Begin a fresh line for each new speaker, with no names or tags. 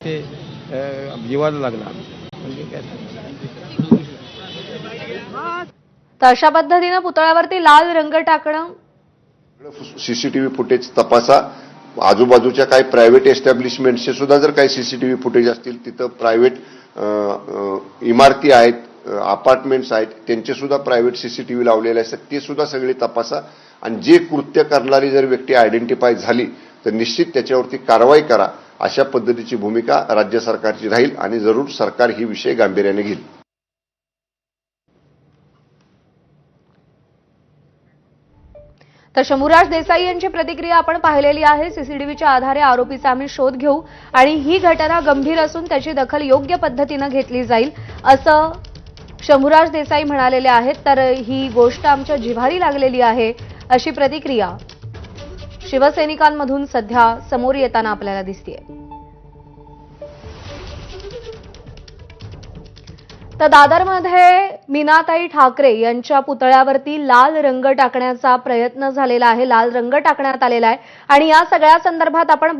ते जीवाला लागला. म्हणजे काय?
तर अशा पद्धतीनं पुतळ्यावरती लाल रंग टाकणं?
सीसीटीव्ही फुटेज तपासा. आजूबाजूच्या काही प्रायव्हेट एस्टॅब्लिशमेंटचे सुद्धा जर काही सीसीटीव्ही फुटेज असतील तिथं प्रायव्हेट इमारती आहेत अपार्टमेंट्स आहेत त्यांचे सुद्धा प्रायव्हेट सीसीटीव्ही लावलेले असतात. ते सुद्धा सगळे तपासा. आणि जे कृत्य करणारी जर व्यक्ती आयडेंटिफाय झाली तर निश्चित त्याच्यावरती कारवाई करा. अशा पद्धतीची भूमिका राज्य सरकारची राहील आणि जरूर सरकार ही विषय गांभीर्याने घेईल.
तर शंभूराज देसाई यांची प्रतिक्रिया आपण पाहिलेली आहे. सीसीटीव्हीच्या आधारे आरोपीचा आम्ही शोध घेऊ आणि ही घटना गंभीर असून त्याची दखल योग्य पद्धतीनं घेतली जाईल असं शंभूराज देसाई म्हणालेले आहेत. तर ही गोष्ट आमच्या जिव्हारी लागलेली आहे अशी प्रतिक्रिया शिवसैनिकांमधून सध्या समोर येताना आपल्याला दिसतीये. तर दादरमध्ये मीनाताई ठाकरे यांच्या पुतळ्यावरती लाल रंग टाकण्याचा प्रयत्न झालेला आहे. लाल रंग टाकण्यात आलेला आहे. आणि या सगळ्या संदर्भात आपण